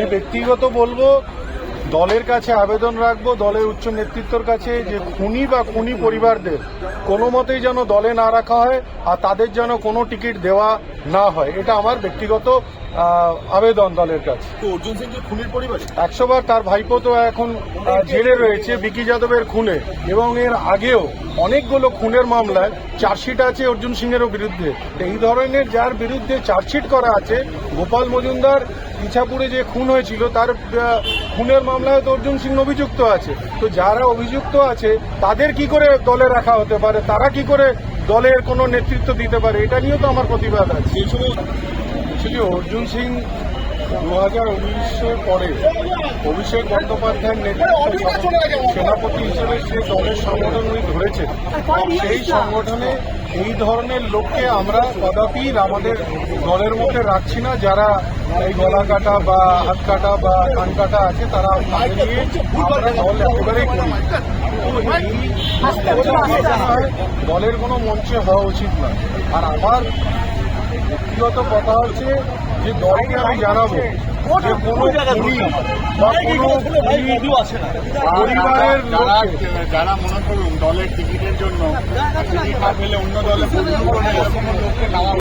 আমি ব্যক্তিগত বলব, দলের কাছে আবেদন রাখব, দলের উচ্চ নেতৃত্বর কাছে যে খুনি বা খুনি পরিবারদের কোনো মতেই যেন দলে না রাখা হয় আর তাদের যেন কোনো টিকিট দেওয়া না হয়। এটা আমার ব্যক্তিগত আবেদন দলের কাছে। তো অর্জুন সিং খুনির পরিবারে? একশোবার তার ভাইপো তো এখন জেলে রয়েছে বিকি যাদবের খুনে। এবং এর আগেও অনেকগুলো খুনের মামলায় চার্জশিট আছে অর্জুন সিং সিংয়েরও বিরুদ্ধে। এই ধরনের যার বিরুদ্ধে চার্জশিট করা আছে গোপাল মজুমদার ইছাপুরে যে খুন হয়েছিল তার খুনের মামলায় তো অর্জুন সিং অভিযুক্ত আছে। তো যারা অভিযুক্ত আছে তাদের কি করে দলে রাখা হতে পারে? তারা কি করে দলের কোনো নেতৃত্ব দিতে পারে? এটা নিয়েও তো আমার প্রতিবাদ আছে। অ্যাকচুয়ালি অর্জুন সিং দু হাজার উনিশের পরে অভিষেক বন্দ্যোপাধ্যায়ের নেতৃত্বে সেনাপতি হিসেবে যে দলের সংগঠন উনি ধরেছেন সেই সংগঠনে এই ধরনের লোককে আমরা কদাপি আমাদের দলের মধ্যে রাখছি না যারা এই গলা কাটা বা হাত কাটা বা কান কাটা আছে তারা নিয়ে আমরা দল একেবারেই করি দলের কোনো মঞ্চে হওয়া উচিত না আর আমার ব্যক্তিগত কথা হচ্ছে যে দলকে আমি জানাব যে কোনো পরিবারের যারা মনে করুন দলের টিকিটের জন্য টিকিট না পেলে অন্য দলে লোককে নেওয়া